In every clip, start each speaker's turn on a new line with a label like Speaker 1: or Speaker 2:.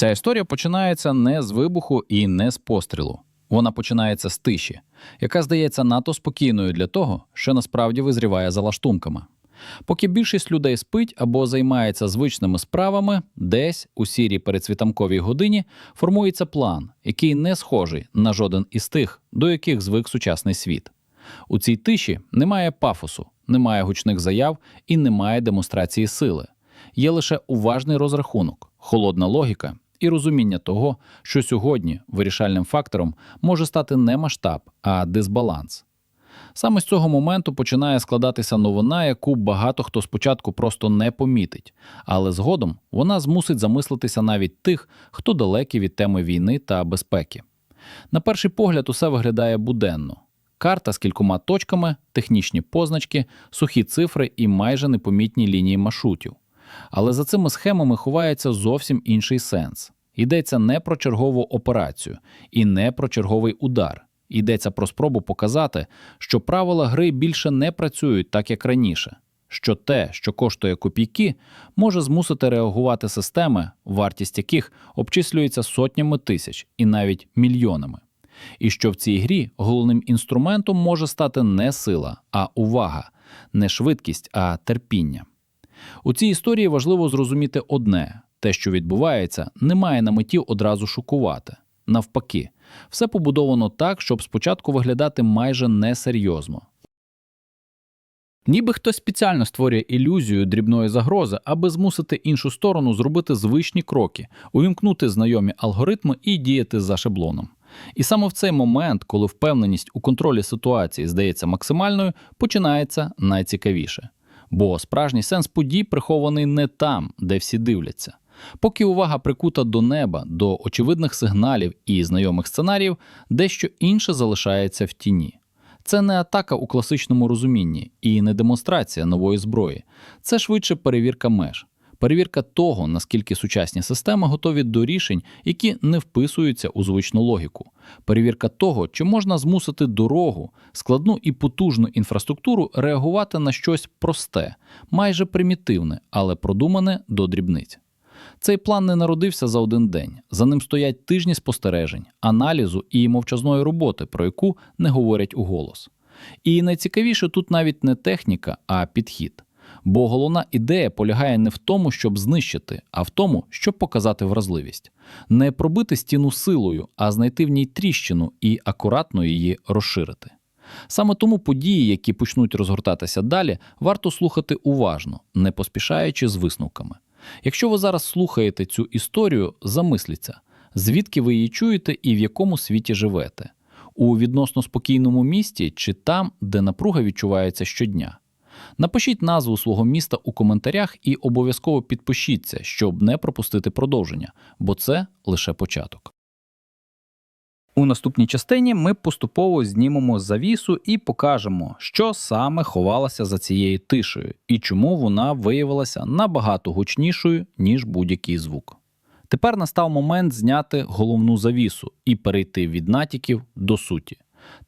Speaker 1: Ця історія починається не з вибуху і не з пострілу. Вона починається з тиші, яка здається надто спокійною для того, що насправді визріває за лаштунками. Поки більшість людей спить або займається звичними справами, десь у сірій передсвітанковій годині формується план, який не схожий на жоден із тих, до яких звик сучасний світ. У цій тиші немає пафосу, немає гучних заяв і немає демонстрації сили. Є лише уважний розрахунок, холодна логіка і розуміння того, що сьогодні вирішальним фактором може стати не масштаб, а дисбаланс. Саме з цього моменту починає складатися новина, яку багато хто спочатку просто не помітить, але згодом вона змусить замислитися навіть тих, хто далекий від теми війни та безпеки. На перший погляд, усе виглядає буденно. Карта з кількома точками, технічні позначки, сухі цифри і майже непомітні лінії маршрутів. Але за цими схемами ховається зовсім інший сенс. Йдеться не про чергову операцію і не про черговий удар. Йдеться про спробу показати, що правила гри більше не працюють так, як раніше, що те, що коштує копійки, може змусити реагувати системи, вартість яких обчислюється сотнями тисяч і навіть мільйонами. І що в цій грі головним інструментом може стати не сила, а увага, не швидкість, а терпіння. У цій історії важливо зрозуміти одне: те, що відбувається, не має на меті одразу шокувати. Навпаки, все побудовано так, щоб спочатку виглядати майже несерйозно. Ніби хтось спеціально створює ілюзію дрібної загрози, аби змусити іншу сторону зробити звичні кроки, увімкнути знайомі алгоритми і діяти за шаблоном. І саме в цей момент, коли впевненість у контролі ситуації здається максимальною, починається найцікавіше. Бо справжній сенс подій прихований не там, де всі дивляться. Поки увага прикута до неба, до очевидних сигналів і знайомих сценаріїв, дещо інше залишається в тіні. Це не атака у класичному розумінні і не демонстрація нової зброї, це швидше перевірка меж, перевірка того, наскільки сучасні системи готові до рішень, які не вписуються у звичну логіку, перевірка того, чи можна змусити дорогу, складну і потужну інфраструктуру реагувати на щось просте, майже примітивне, але продумане до дрібниць. Цей план не народився за один день. За ним стоять тижні спостережень, аналізу і мовчазної роботи, про яку не говорять уголос. І найцікавіше тут навіть не техніка, а підхід. Бо головна ідея полягає не в тому, щоб знищити, а в тому, щоб показати вразливість, не пробити стіну силою, а знайти в ній тріщину і акуратно її розширити. Саме тому події, які почнуть розгортатися далі, варто слухати уважно, не поспішаючи з висновками. Якщо ви зараз слухаєте цю історію, замисліться, звідки ви її чуєте і в якому світі живете, у відносно спокійному місті чи там, де напруга відчувається щодня. Напишіть назву свого міста у коментарях і обов'язково підпишіться, щоб не пропустити продовження, бо це лише початок. У наступній частині ми поступово знімемо завісу і покажемо, що саме ховалося за цією тишею і чому вона виявилася набагато гучнішою, ніж будь-який звук. Тепер настав момент зняти головну завісу і перейти від натяків до суті.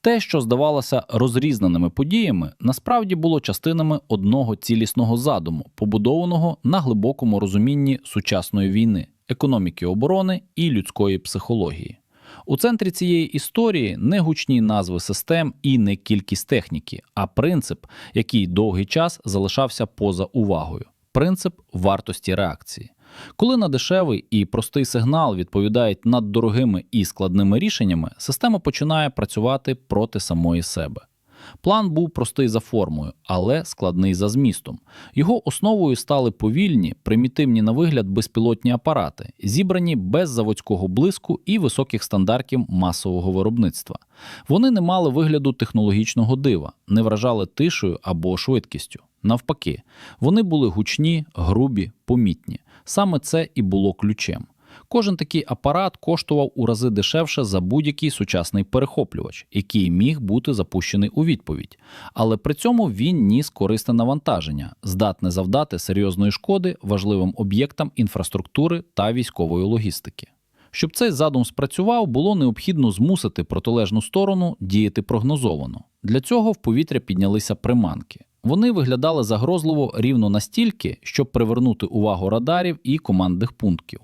Speaker 1: Те, що здавалося розрізненими подіями, насправді було частинами одного цілісного задуму, побудованого на глибокому розумінні сучасної війни, економіки оборони і людської психології. У центрі цієї історії не гучні назви систем і не кількість техніки, а принцип, який довгий час залишався поза увагою принцип вартості реакції. Коли на дешевий і простий сигнал відповідають над дорогими і складними рішеннями, система починає працювати проти самої себе. План був простий за формою, але складний за змістом. Його основою стали повільні, примітивні на вигляд безпілотні апарати, зібрані без заводського блиску і високих стандартів масового виробництва. Вони не мали вигляду технологічного дива, не вражали тишею або швидкістю. Навпаки, вони були гучні, грубі, помітні. Саме це і було ключем. Кожен такий апарат коштував у рази дешевше за будь-який сучасний перехоплювач, який міг бути запущений у відповідь, але при цьому він ніс корисне навантаження, здатне завдати серйозної шкоди важливим об'єктам інфраструктури та військової логістики. Щоб цей задум спрацював, було необхідно змусити протилежну сторону діяти прогнозовано. Для цього в повітря піднялися приманки. Вони виглядали загрозливо рівно настільки, щоб привернути увагу радарів і командних пунктів.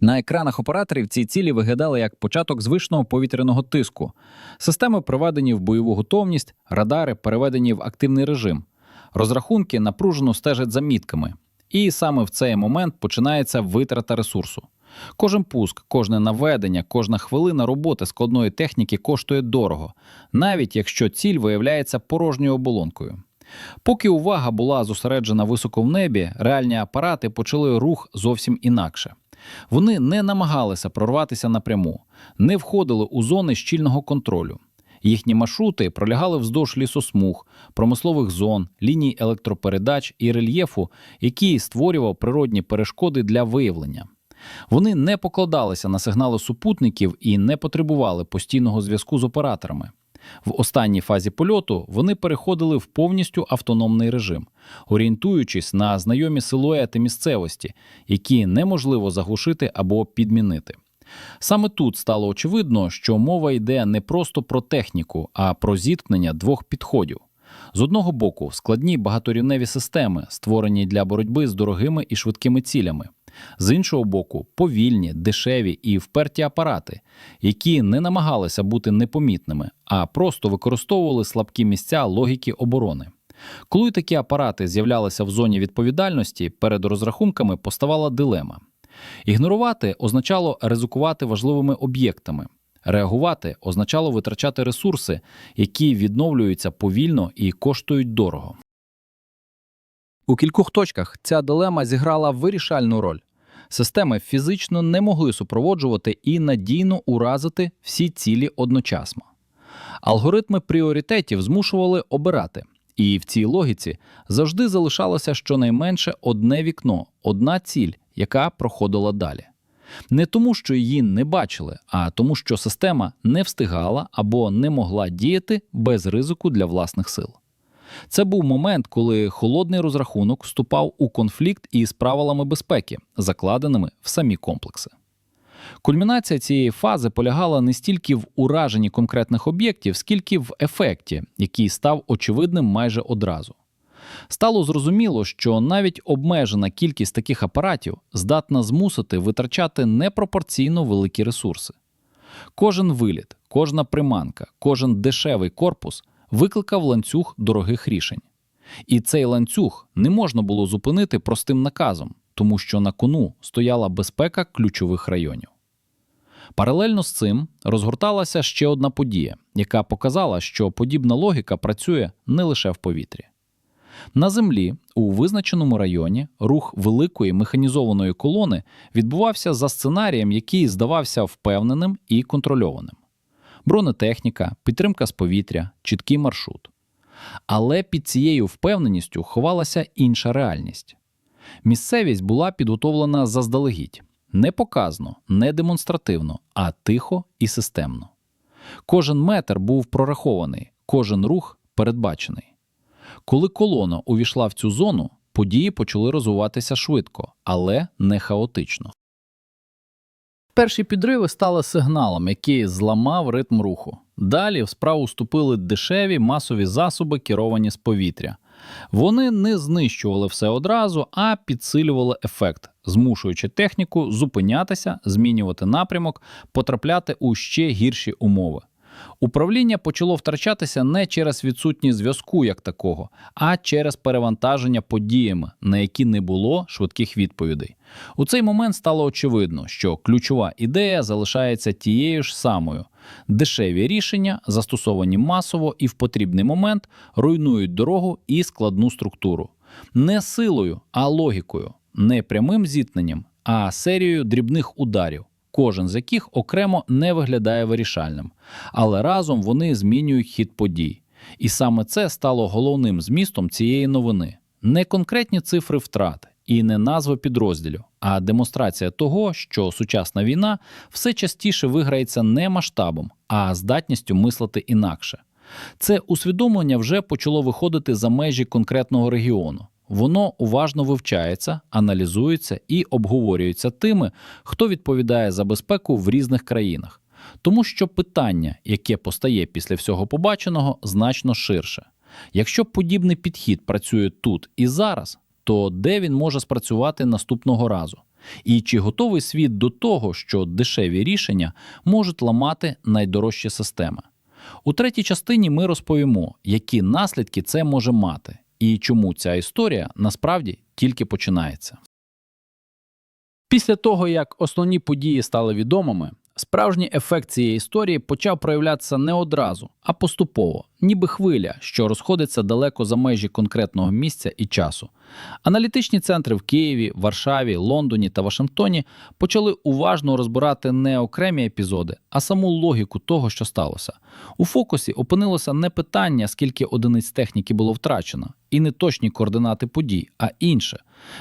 Speaker 1: На екранах операторів ці цілі виглядали як початок звичного повітряного тиску. Системи приведені в бойову готовність, радари переведені в активний режим. Розрахунки напружено стежать за мітками. І саме в цей момент починається витрата ресурсу. Кожен пуск, кожне наведення, кожна хвилина роботи складної техніки коштує дорого, навіть якщо ціль виявляється порожньою оболонкою. Поки увага була зосереджена високо в небі, реальні апарати почали рух зовсім інакше. Вони не намагалися прорватися напряму, не входили у зони щільного контролю. Їхні маршрути пролягали вздовж лісосмуг, промислових зон, ліній електропередач і рельєфу, який створював природні перешкоди для виявлення. Вони не покладалися на сигнали супутників і не потребували постійного зв'язку з операторами. В останній фазі польоту вони переходили в повністю автономний режим, орієнтуючись на знайомі силуети місцевості, які неможливо заглушити або підмінити. Саме тут стало очевидно, що мова йде не просто про техніку, а про зіткнення двох підходів. З одного боку, складні багаторівневі системи, створені для боротьби з дорогими і швидкими цілями. З іншого боку, повільні, дешеві і вперті апарати, які не намагалися бути непомітними, а просто використовували слабкі місця логіки оборони. Коли такі апарати з'являлися в зоні відповідальності, перед розрахунками поставала дилема. Ігнорувати означало ризикувати важливими об'єктами. Реагувати означало витрачати ресурси, які відновлюються повільно і коштують дорого. У кількох точках ця дилема зіграла вирішальну роль. Системи фізично не могли супроводжувати і надійно уразити всі цілі одночасно. Алгоритми пріоритетів змушували обирати, і в цій логіці завжди залишалося щонайменше одне вікно, одна ціль, яка проходила далі. Не тому, що її не бачили, а тому, що система не встигала або не могла діяти без ризику для власних сил. Це був момент, коли холодний розрахунок вступав у конфлікт із правилами безпеки, закладеними в самі комплекси. Кульмінація цієї фази полягала не стільки в ураженні конкретних об'єктів, скільки в ефекті, який став очевидним майже одразу. Стало зрозуміло, що навіть обмежена кількість таких апаратів здатна змусити витрачати непропорційно великі ресурси. Кожен виліт, кожна приманка, кожен дешевий корпус викликав ланцюг дорогих рішень. І цей ланцюг не можна було зупинити простим наказом, тому що на кону стояла безпека ключових районів. Паралельно з цим розгорталася ще одна подія, яка показала, що подібна логіка працює не лише в повітрі. На землі, у визначеному районі, рух великої механізованої колони відбувався за сценарієм, який здавався впевненим і контрольованим бронетехніка, підтримка з повітря, чіткий маршрут. Але під цією впевненістю ховалася інша реальність. Місцевість була підготовлена заздалегідь, не показно, не демонстративно, а тихо і системно. Кожен метр був прорахований, кожен рух передбачений. Коли колона увійшла в цю зону, події почали розвиватися швидко, але не хаотично. Перші підриви стали сигналом, який зламав ритм руху. Далі в справу вступили дешеві масові засоби, керовані з повітря. Вони не знищували все одразу, а підсилювали ефект, змушуючи техніку зупинятися, змінювати напрямок, потрапляти у ще гірші умови. Управління почало втрачатися не через відсутність зв'язку як такого, а через перевантаження подіями, на які не було швидких відповідей. У цей момент стало очевидно, що ключова ідея залишається тією ж самою. Дешеві рішення, застосовані масово і в потрібний момент, руйнують дорогу і складну структуру. Не силою, а логікою, не прямим зіткненням, а серією дрібних ударів кожен з яких окремо не виглядає вирішальним, але разом вони змінюють хід подій. І саме це стало головним змістом цієї новини: не конкретні цифри втрат і не назви підрозділів, а демонстрація того, що сучасна війна все частіше виграється не масштабом, а здатністю мислити інакше. Це усвідомлення вже почало виходити за межі конкретного регіону. Воно уважно вивчається, аналізується і обговорюється тими, хто відповідає за безпеку в різних країнах, тому що питання, яке постає після всього побаченого, значно ширше. Якщо подібний підхід працює тут і зараз, то де він може спрацювати наступного разу? І чи готовий світ до того, що дешеві рішення можуть ламати найдорожчі системи? У третій частині ми розповімо, які наслідки це може мати, і чому ця історія насправді тільки починається. Після того, як основні події стали відомими, справжній ефект цієї історії почав проявлятися не одразу, а поступово, ніби хвиля, що розходиться далеко за межі конкретного місця і часу. Аналітичні центри в Києві, Варшаві, Лондоні та Вашингтоні почали уважно розбирати не окремі епізоди, а саму логіку того, що сталося. У фокусі опинилося не питання, скільки одиниць техніки було втрачено, і не точні координати подій, а інше.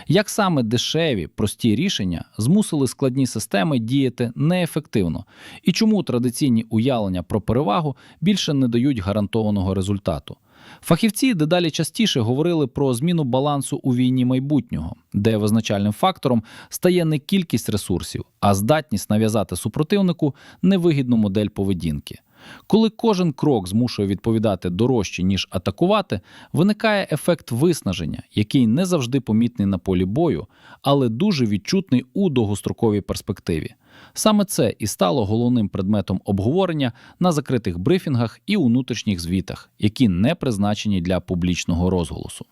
Speaker 1: Як саме дешеві, прості рішення змусили складні системи діяти неефективно, і чому традиційні уявлення про перевагу більше не дають гарантованого результату? Фахівці дедалі частіше говорили про зміну балансу у війні майбутнього, де визначальним фактором стає не кількість ресурсів, а здатність нав'язати супротивнику невигідну модель поведінки. Коли кожен крок змушує відповідати дорожче, ніж атакувати, виникає ефект виснаження, який не завжди помітний на полі бою, але дуже відчутний у довгостроковій перспективі. Саме це і стало головним предметом обговорення на закритих брифінгах і внутрішніх звітах, які не призначені для публічного розголосу.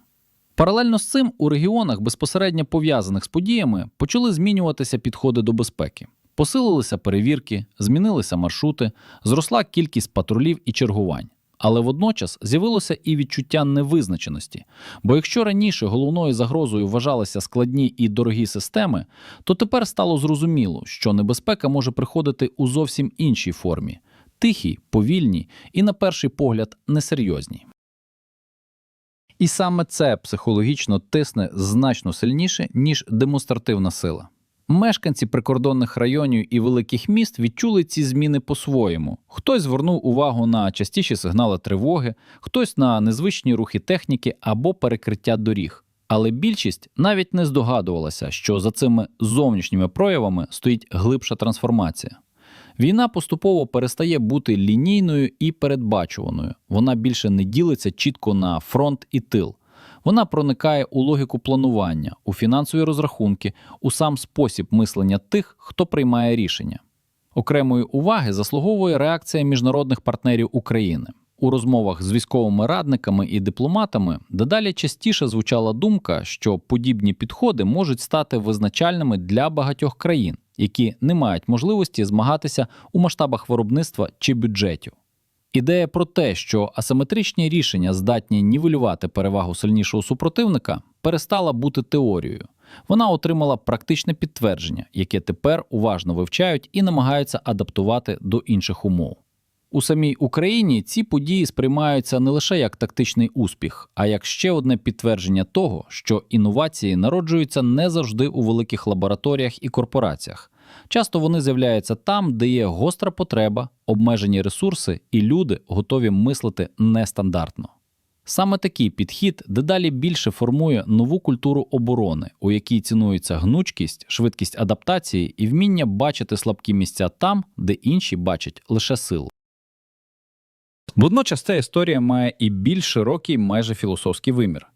Speaker 1: Паралельно з цим у регіонах, безпосередньо пов'язаних з подіями, почали змінюватися підходи до безпеки. Посилилися перевірки, змінилися маршрути, зросла кількість патрулів і чергувань. Але водночас з'явилося і відчуття невизначеності. Бо якщо раніше головною загрозою вважалися складні і дорогі системи, то тепер стало зрозуміло, що небезпека може приходити у зовсім іншій формі тихій, повільній і, на перший погляд, несерйозній. І саме це психологічно тисне значно сильніше, ніж демонстративна сила. Мешканці прикордонних районів і великих міст відчули ці зміни по-своєму. Хтось звернув увагу на частіші сигнали тривоги, хтось на незвичні рухи техніки або перекриття доріг. Але більшість навіть не здогадувалася, що за цими зовнішніми проявами стоїть глибша трансформація. Війна поступово перестає бути лінійною і передбачуваною. Вона більше не ділиться чітко на фронт і тил. Вона проникає у логіку планування, у фінансові розрахунки, у сам спосіб мислення тих, хто приймає рішення. Окремої уваги заслуговує реакція міжнародних партнерів України. У розмовах з військовими радниками і дипломатами дедалі частіше звучала думка, що подібні підходи можуть стати визначальними для багатьох країн, які не мають можливості змагатися у масштабах виробництва чи бюджетів. Ідея про те, що асиметричні рішення здатні нівелювати перевагу сильнішого супротивника, перестала бути теорією. Вона отримала практичне підтвердження, яке тепер уважно вивчають і намагаються адаптувати до інших умов. У самій Україні ці події сприймаються не лише як тактичний успіх, а як ще одне підтвердження того, що інновації народжуються не завжди у великих лабораторіях і корпораціях. Часто вони з'являються там, де є гостра потреба, обмежені ресурси, і люди готові мислити нестандартно. Саме такий підхід дедалі більше формує нову культуру оборони, у якій цінується гнучкість, швидкість адаптації і вміння бачити слабкі місця там, де інші бачать лише силу. Водночас ця історія має і більш широкий, майже філософський вимір.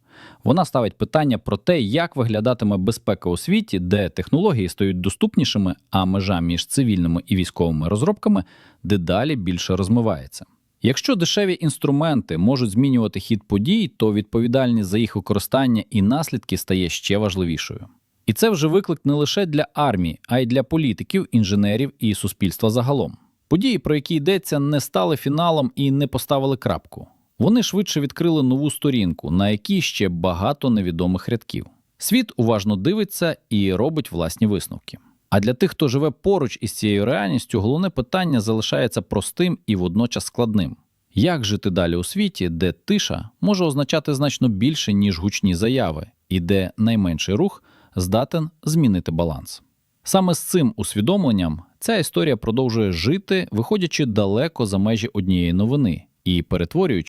Speaker 1: Вона ставить питання про те, як виглядатиме безпека у світі, де технології стають доступнішими, а межа між цивільними і військовими розробками дедалі більше розмивається. Якщо дешеві інструменти можуть змінювати хід подій, то відповідальність за їх використання і наслідки стає ще важливішою. І це вже виклик не лише для армії, а й для політиків, інженерів і суспільства загалом. Події, про які йдеться, не стали фіналом і не поставили крапку. Вони швидше відкрили нову сторінку, на якій ще багато невідомих рядків. Світ уважно дивиться і робить власні висновки. А для тих, хто живе поруч із цією реальністю, головне питання залишається простим і водночас складним: як жити далі у світі, де тиша може означати значно більше, ніж гучні заяви, і де найменший рух здатен змінити баланс. Саме з цим усвідомленням ця історія продовжує жити, виходячи далеко за межі однієї новини і перетворюючи